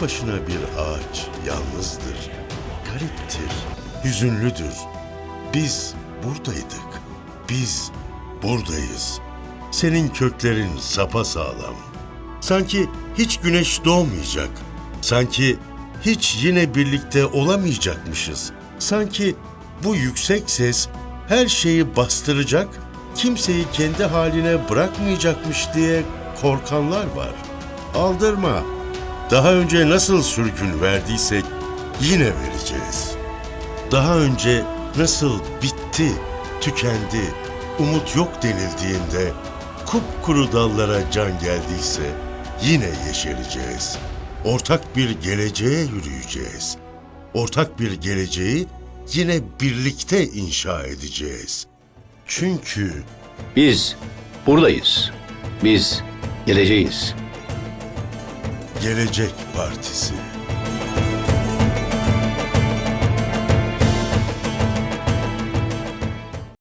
başına bir ağaç yalnızdır, gariptir, hüzünlüdür. Biz buradaydık, biz buradayız. Senin köklerin sapasağlam. Sanki hiç güneş doğmayacak, sanki hiç yine birlikte olamayacakmışız. Sanki bu yüksek ses her şeyi bastıracak, kimseyi kendi haline bırakmayacakmış diye korkanlar var. Aldırma. Daha önce nasıl sürgün verdiysek yine vereceğiz. Daha önce nasıl bitti, tükendi, umut yok denildiğinde kupkuru dallara can geldiyse yine yeşereceğiz. Ortak bir geleceğe yürüyeceğiz. Ortak bir geleceği yine birlikte inşa edeceğiz. Çünkü Biz buradayız. Biz geleceğiz. Gelecek Partisi